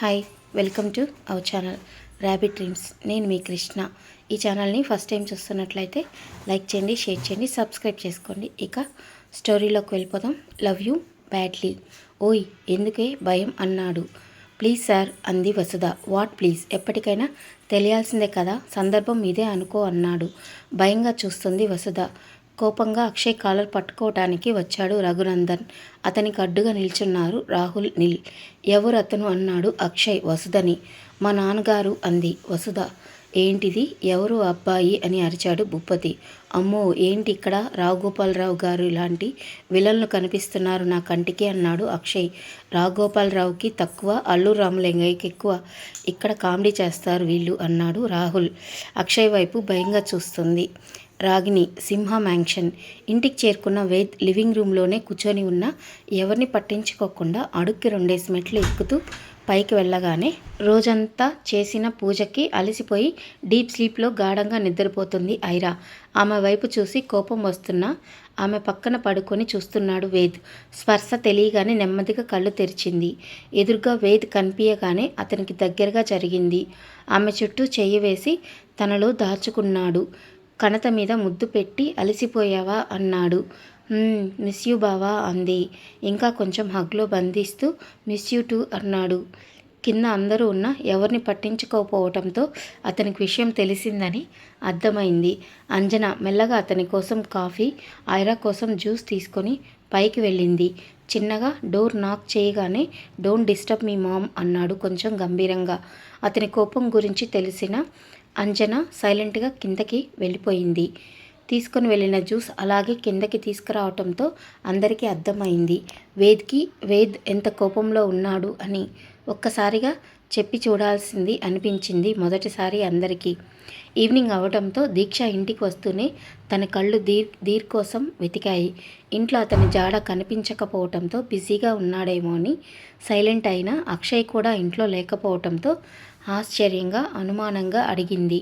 Hi welcome to our channel rabbit dreams. నేను మీ కృష్ణ. ఈ ఛానల్ని ఫస్ట్ టైం చూస్తున్నట్లయితే లైక్ చేయండి షేర్ చేయండి సబ్స్క్రైబ్ చేసుకోండి. ఇక స్టోరీలోకి వెళ్ళిపోదాం. Love you badly. ఓయ్ ఎందుకే భయం అన్నాడు. ప్లీజ్ సార్ అంది వసుధ. What please? ఎప్పటికైనా తెలియాల్సిందే కదా సందర్భం ఇదే అనుకో అన్నాడు. భయంగా చూస్తుంది వసుధ. కోపంగా అక్షయ్ కాలర్ పట్టుకోవటానికి వచ్చాడు రఘునందన్. అతనికి అడ్డుగా నిల్చున్నారు రాహుల్ నిల్. ఎవరు అతను అన్నాడు అక్షయ్. వసుధని. మా నాన్నగారు అంది. వసుధ. ఏంటిది? ఎవరు అబ్బాయి అని అరిచాడు భూపతి. అమ్మో ఏంటి ఇక్కడ? రావుగోపాలరావు గారు ఇలాంటి విలన్లు కనిపిస్తున్నారు నా కంటికి అన్నాడు అక్షయ్. రావుగోపాలరావుకి తక్కువ అల్లు రామలింగయ్యకి ఎక్కువ. ఇక్కడ కామెడీ చేస్తారు వీళ్ళు అన్నాడు రాహుల్. అక్షయ్ వైపు భయంగా చూస్తుంది. రాగిని సింహ మ్యాంక్షన్. ఇంటికి చేరుకున్న వేద్ లివింగ్ రూమ్లోనే కూర్చొని ఉన్న ఎవరిని పట్టించుకోకుండా అడుక్కి రెండేసి మెట్లు ఎక్కుతూ పైకి వెళ్ళగానే రోజంతా చేసిన పూజకి అలసిపోయి డీప్ స్లీప్లో గాఢంగా నిద్రపోతుంది ఐరా. ఆమె వైపు చూసి కోపం వస్తున్నా ఆమె పక్కన పడుకొని చూస్తున్నాడు వేద్. స్పర్శ తెలియగానే నెమ్మదిగా కళ్ళు తెరిచింది. ఎదురుగా వేద్ కనిపించగానే అతనికి దగ్గరగా జరిగింది. ఆమె చుట్టూ చెయ్యి వేసి తనలో దాచుకున్నాడు. కణత మీద ముద్దు పెట్టి అలసిపోయావా? అన్నాడు. మిస్ యూ బావా అంది. ఇంకా కొంచెం హగ్లో బంధిస్తూ మిస్ యూ టూ అన్నాడు. కింద అందరూ ఉన్న ఎవరిని పట్టించుకోకపోవటంతో అతనికి విషయం తెలిసిందని అర్థమైంది. అంజన మెల్లగా అతని కోసం కాఫీ ఐరా కోసం జ్యూస్ తీసుకొని పైకి వెళ్ళింది. చిన్నగా డోర్ నాక్ చేయగానే డోంట్ డిస్టర్బ్ మీ మామ్ అన్నాడు కొంచెం గంభీరంగా. అతని కోపం గురించి తెలిసిన అంజన సైలెంట్గా కిందకి వెళ్ళిపోయింది. తీసుకొని వెళ్ళిన జ్యూస్ అలాగే కిందకి తీసుకురావటంతో అందరికీ అర్థమైంది. వేద్కి వేద్ ఎంత కోపంలో ఉన్నాడు అని ఒక్కసారిగా చెప్పి చూడాల్సింది అనిపించింది మొదటిసారి అందరికీ. ఈవినింగ్ అవడంతో దీక్ష ఇంటికి వస్తూనే తన కళ్ళు దీర్ దీర్ కోసం వెతికాయి. ఇంట్లో అతని జాడ కనిపించకపోవటంతో బిజీగా ఉన్నాడేమో అని సైలెంట్ అయిన అక్షయ్ కూడా ఇంట్లో లేకపోవటంతో ఆశ్చర్యంగా అనుమానంగా అడిగింది.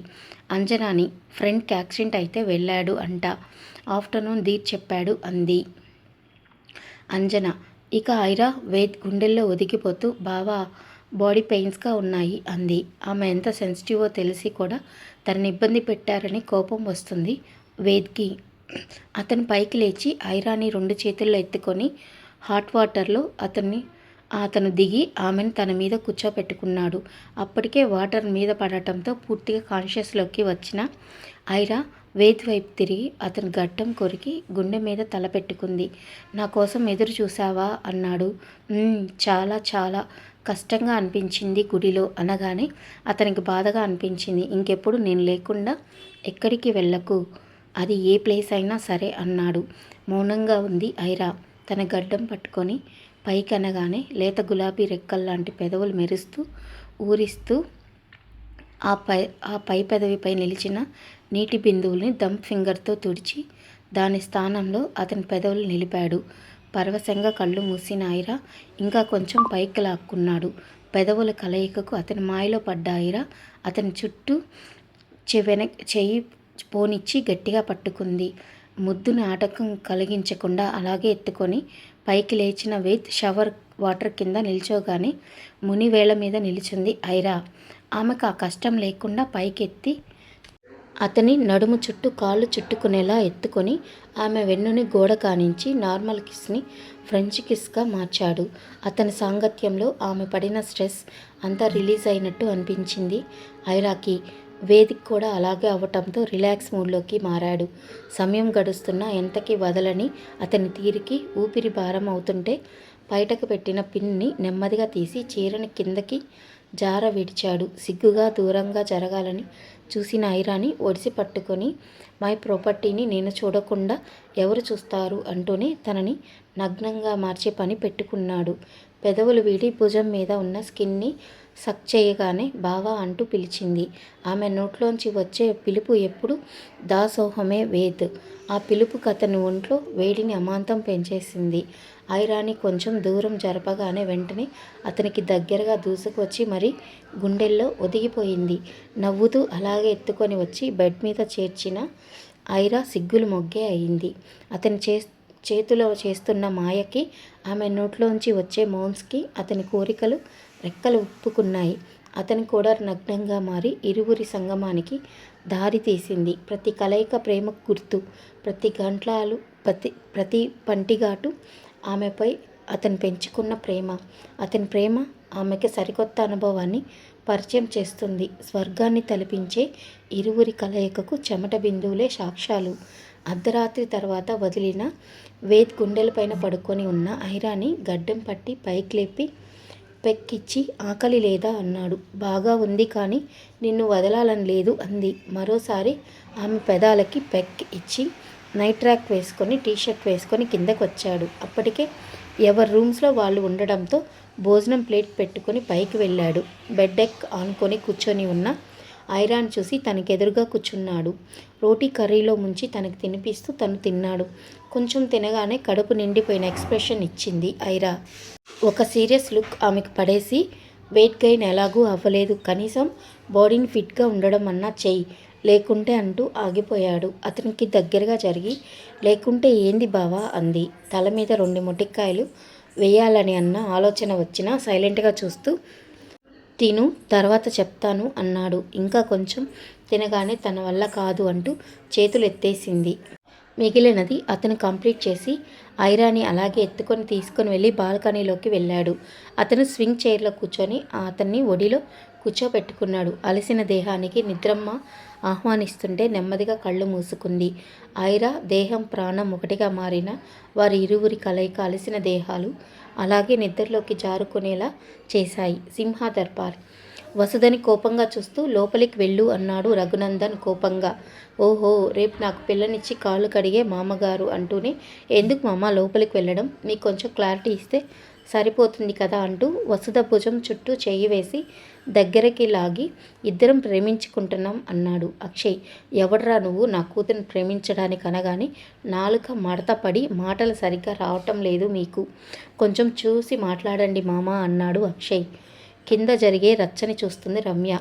అంజనాని ఫ్రెండ్కి యాక్సిడెంట్ అయితే వెళ్ళాడు అంట. ఆఫ్టర్నూన్ దీర్ చెప్పాడు అంది. అంజన ఇక ఐరా వేద్ గుండెల్లో ఒదిగిపోతూ బావా బాడీ పెయిన్స్గా ఉన్నాయి అంది. ఆమె ఎంత సెన్సిటివో తెలిసి కూడా తనని ఇబ్బంది పెట్టారని కోపం వస్తుంది వేద్కి. అతను పైకి లేచి ఐరాని రెండు చేతుల్లో ఎత్తుకొని హాట్ వాటర్లో అతన్ని అతను దిగి ఆమెను తన మీద కూర్చోపెట్టుకున్నాడు. అప్పటికే వాటర్ మీద పడటంతో పూర్తిగా కాన్షియస్లోకి వచ్చిన ఐరా వేద్ వైపు తిరిగి అతను గడ్డం కొరికి గుండె మీద తల పెట్టుకుంది. నా కోసం ఎదురు చూసావా అన్నాడు. చాలా చాలా. కష్టంగా అనిపించింది గుడిలో అనగానే అతనికి బాధగా అనిపించింది. ఇంకెప్పుడు నేను లేకుండా ఎక్కడికి వెళ్ళకు? అది ఏ ప్లేస్ అయినా సరే అన్నాడు. మౌనంగా ఉంది ఐరా. తన గడ్డం పట్టుకొని పైకి అనగానే లేత గులాబీ రెక్కల్లాంటి పెదవులు మెరుస్తూ ఊరిస్తూ ఆ పై ఆ పై పెదవిపై నిలిచిన నీటి బిందువుల్ని దమ్ ఫింగర్తో తుడిచి దాని స్థానంలో అతని పెదవులు నిలిపాడు. పరవశంగా కళ్ళు మూసిన ఐరా ఇంకా కొంచెం పైకి లాక్కున్నాడు. పెదవుల కలయికకు అతని మాయలో పడ్డ ఐరా అతని చుట్టూ చెవెన చెయ్యి పోనిచ్చి గట్టిగా పట్టుకుంది. ముద్దుని ఆటకం కలిగించకుండా అలాగే ఎత్తుకొని పైకి లేచిన వేద్ షవర్ వాటర్ కింద నిల్చోగానే మునివేళ మీద నిలిచింది ఐరా. ఆమెకు ఆ కష్టం లేకుండా పైకెత్తి అతని నడుము చుట్టూ కాళ్ళు చుట్టుకునేలా ఎత్తుకొని ఆమె వెన్నుని గోడ కానించి నార్మల్ కిస్ని ఫ్రెంచ్ కిస్గా మార్చాడు. అతని సాంగత్యంలో ఆమె పడిన స్ట్రెస్ అంతా రిలీజ్ అయినట్టు అనిపించింది ఐరాకి. వేదిక్ కూడా అలాగే అవ్వటంతో రిలాక్స్ మూడ్లోకి మారాడు. సమయం గడుస్తున్నా ఎంతకి వదలని అతని తీరికి ఊపిరి భారం అవుతుంటే బయటకు పెట్టిన పిన్ని నెమ్మదిగా తీసి చీరని కిందకి జార విడిచాడు. సిగ్గుగా దూరంగా జరగాలని చూసిన ఐరాని ఒడిసి పట్టుకొని మై ప్రాపర్టీని నేను చూడకుండా ఎవరు చూస్తారు? అంటూనే తనని నగ్నంగా మార్చే పని పెట్టుకున్నాడు. పెదవులు వీడి భుజం మీద ఉన్న స్కిన్ని సక్ చేయగానే బావా అంటూ పిలిచింది. ఆమె నోట్లోంచి వచ్చే పిలుపు ఎప్పుడు? దాసోహమే వేద్. ఆ పిలుపు కథను ఒంట్లో వేడిని అమాంతం పెంచేసింది. ఐరాని కొంచెం దూరం జరపగానే వెంటనే అతనికి దగ్గరగా దూసుకొచ్చి మరి గుండెల్లో ఒదిగిపోయింది. నవ్వుతూ అలాగే ఎత్తుకొని వచ్చి బెడ్ మీద చేర్చిన ఐరా సిగ్గులు మొగ్గే అయింది. అతని చే చేతిలో చేస్తున్న మాయకి ఆమె నోట్లోంచి వచ్చే మోమ్స్కి అతని కోరికలు రెక్కలు ఉప్పుకున్నాయి. అతను కూడా నగ్నంగా మారి ఇరువురి సంగమానికి దారి తీసింది. ప్రతి కలయిక ప్రేమ గుర్తు ప్రతి గంటలాలు ప్రతి ప్రతి పంటిగాటు ఆమెపై అతను పెంచుకున్న ప్రేమ. అతని ప్రేమ ఆమెకి సరికొత్త అనుభవాన్ని పరిచయం చేస్తుంది. స్వర్గాన్ని తలపించే ఇరువురి కలయికకు చెమట బిందువులే సాక్ష్యాలు. అర్ధరాత్రి తర్వాత వదిలిన వేద్ గుండెలపైన పడుకొని ఉన్న ఐరాని గడ్డం పట్టి పైకి లేపి పెక్కిచ్చి ఆకలి లేదా అన్నాడు. బాగా ఉంది కానీ నిన్ను వదలాలని లేదు అంది. మరోసారి ఆమె పెదాలకి పెక్ ఇచ్చి నైట్ ట్రాక్ వేసుకొని టీషర్ట్ వేసుకొని కిందకు వచ్చాడు అప్పటికే ఎవరి రూమ్స్లో వాళ్ళు ఉండడంతో భోజనం ప్లేట్ పెట్టుకొని పైకి వెళ్ళాడు. బెడ్ ఎక్ ఆనుకొని కూర్చొని ఉన్న ఐరాన్ చూసి తనకెదురుగా కూర్చున్నాడు. రోటీ కర్రీలో ముంచి తనకు తినిపిస్తూ తను తిన్నాడు. కొంచెం తినగానే కడుపు నిండిపోయిన ఎక్స్ప్రెషన్ ఇచ్చింది ఐరా. ఒక సీరియస్ లుక్ ఆమెకు పడేసి వెయిట్ గెయిన్ ఎలాగూ అవ్వలేదు. కనీసం బాడీని ఫిట్గా ఉండడం అన్నా చెయ్యి. లేకుంటే అంటూ ఆగిపోయాడు. అతనికి దగ్గరగా జరిగి లేకుంటే ఏంది బావా అంది. తల మీద రెండు మొటిక్కాయలు వేయాలని అన్న ఆలోచన వచ్చినా సైలెంట్గా చూస్తూ తిను తర్వాత చెప్తాను అన్నాడు. ఇంకా కొంచెం తినగానే తన వల్ల కాదు అంటూ చేతులు ఎత్తేసింది మిగిలినది అతను కంప్లీట్ చేసి ఐరాని అలాగే ఎత్తుకొని తీసుకొని వెళ్ళి బాల్కనీలోకి వెళ్ళాడు. అతను స్వింగ్ చైర్లో కూర్చొని అతన్ని ఒడిలో కూర్చోబెట్టుకున్నాడు అలసిన దేహానికి నిద్రమ్మ ఆహ్వానిస్తుంటే నెమ్మదిగా కళ్ళు మూసుకుంది. ఐరా దేహం ప్రాణం ఒకటిగా మారిన వారి ఇరువురి కలయిక అలసిన దేహాలు అలాగే నిద్రలోకి జారుకునేలా చేశాయి. సింహ దర్బార్ వసుదని కోపంగా చూస్తూ లోపలికి వెళ్ళు అన్నాడు రఘునందన్ కోపంగా. ఓహో రేపు నాకు పిల్లనిచ్చి కాళ్ళు కడిగే మామగారు అంటూనే ఎందుకు మామ లోపలికి వెళ్ళడం? మీకు కొంచెం క్లారిటీ ఇస్తే సరిపోతుంది కదా అంటూ వసుధ భుజం చుట్టూ చెయ్యి వేసి దగ్గరికి లాగి ఇద్దరం ప్రేమించుకుంటున్నాం అన్నాడు. అక్షయ్ ఎవడరా నువ్వు? నా కూతురిని ప్రేమించడానికి అనగానే నాలుక మడత పడి మాటలు సరిగ్గా రావటం లేదు మీకు. కొంచెం చూసి మాట్లాడండి మామ అన్నాడు అక్షయ్. కింద జరిగే రచ్చని చూస్తుంది రమ్య.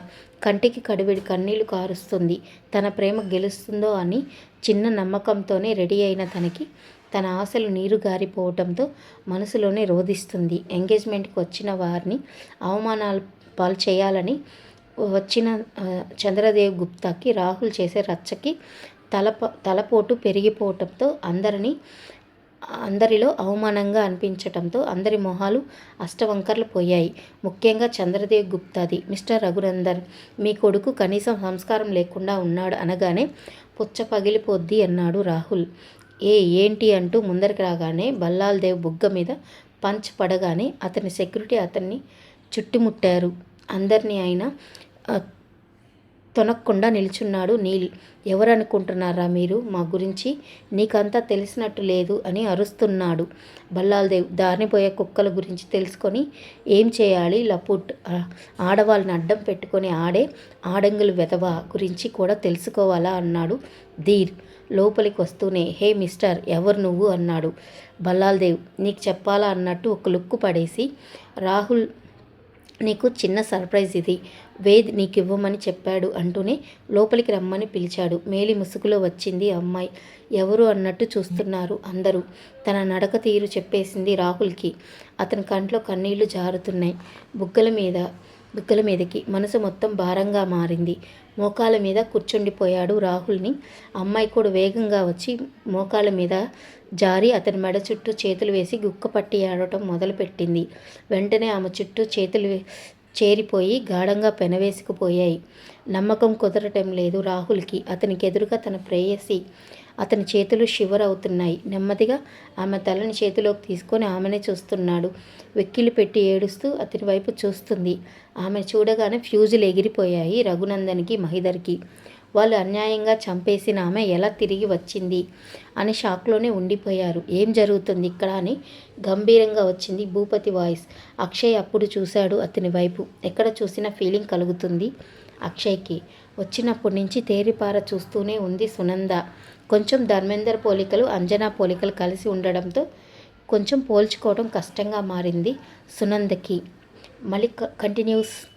కంటికి కడివిడి కన్నీళ్ళు కారుస్తుంది. తన ప్రేమ గెలుస్తుందో అని చిన్న నమ్మకంతోనే రెడీ అయిన తనకి తన ఆశలు నీరు గారిపోవటంతో మనసులోనే రోధిస్తుంది. ఎంగేజ్మెంట్కి వచ్చిన వారిని అవమానాలు పాలు చేయాలని వచ్చిన చంద్రదేవ్ గుప్తాకి రాహుల్ చేసే రచ్చకి తలప తలపోటు పెరిగిపోవటంతో అందరినీ అందరిలో అవమానంగా అనిపించటంతో అందరి మొహాలు అష్టవంకర్లు పోయాయి. ముఖ్యంగా చంద్రదేవ్ గుప్తాది. మిస్టర్ రఘునందర్ మీ కొడుకు కనీసం సంస్కారం లేకుండా ఉన్నాడు అనగానే పుచ్చ పగిలిపోద్ది అన్నాడు రాహుల్. ఏ ఏంటి అంటూ ముందరికి రాగానే బల్లాల్దేవ్ బుగ్గ మీద పంచ్ పడగానే అతని సెక్యూరిటీ అతన్ని చుట్టుముట్టారు. అందరినీ ఆయన తొనక్కుండా నిల్చున్నాడు నీల్. ఎవరనుకుంటున్నారా మీరు? మా గురించి నీకంతా తెలిసినట్టు లేదు అని అరుస్తున్నాడు. బల్లాల్దేవ్ దారినిపోయే కుక్కల గురించి తెలుసుకొని ఏం చేయాలి? లపుట్. ఆడవాళ్ళని అడ్డం పెట్టుకొని ఆడే ఆడంగులు వెధవ గురించి కూడా తెలుసుకోవాలా? అన్నాడు ధీర్. లోపలికి వస్తూనే హే మిస్టర్ ఎవరు నువ్వు అన్నాడు బల్లాల్దేవ్. నీకు చెప్పాలా అన్నట్టు ఒక లుక్కు పడేసి రాహుల్ నీకు చిన్న సర్ప్రైజ్ ఇది. వేద్ నీకు ఇవ్వమని చెప్పాడు అంటూనే లోపలికి రమ్మని పిలిచాడు. మేలి ముసుగులో వచ్చింది అమ్మాయి. ఎవరు అన్నట్టు చూస్తున్నారు అందరూ. తన నడక తీరు చెప్పేసింది రాహుల్కి. అతని కంట్లో కన్నీళ్ళు జారుతున్నాయి. బుగ్గల మీద బుగ్గల మీదకి మనసు మొత్తం భారంగా మారింది. మోకాల మీద కూర్చుండిపోయాడు రాహుల్ని. అమ్మాయి కూడా వేగంగా వచ్చి మోకాల మీద జారి అతని మెడ చుట్టూ చేతులు వేసి గుక్క పట్టి ఆడటం మొదలుపెట్టింది. వెంటనే ఆమె చుట్టూ చేతులు చేరిపోయి గాఢంగా పెనవేసుకుపోయాయి నమ్మకం కుదరటం లేదు రాహుల్కి. అతనికి ఎదురుగా తన ప్రేయసి అతని చేతులు షివర్ అవుతున్నాయి. నెమ్మదిగా ఆమె తలని చేతిలోకి తీసుకొని ఆమెనే చూస్తున్నాడు. వెక్కిలి పెట్టి ఏడుస్తూ అతని వైపు చూస్తుంది. ఆమె చూడగానే ఫ్యూజులు ఎగిరిపోయాయి రఘునందన్కి మహిదర్కి. వాళ్ళు అన్యాయంగా చంపేసిన ఆమె ఎలా తిరిగి వచ్చింది? అని షాక్లోనే ఉండిపోయారు. ఏం జరుగుతుంది ఇక్కడ అని గంభీరంగా వచ్చింది భూపతి వాయిస్. అక్షయ్ అప్పుడు చూశాడు అతని వైపు. ఎక్కడ చూసినా ఫీలింగ్ కలుగుతుంది అక్షయ్కి. వచ్చినప్పటి నుంచి తేరిపార చూస్తూనే ఉంది సునంద. కొంచెం ధర్మేందర్ పోలికలు అంజనా పోలికలు కలిసి ఉండడంతో కొంచెం పోల్చుకోవడం కష్టంగా మారింది సునందకి. మళ్ళీ కంటిన్యూస్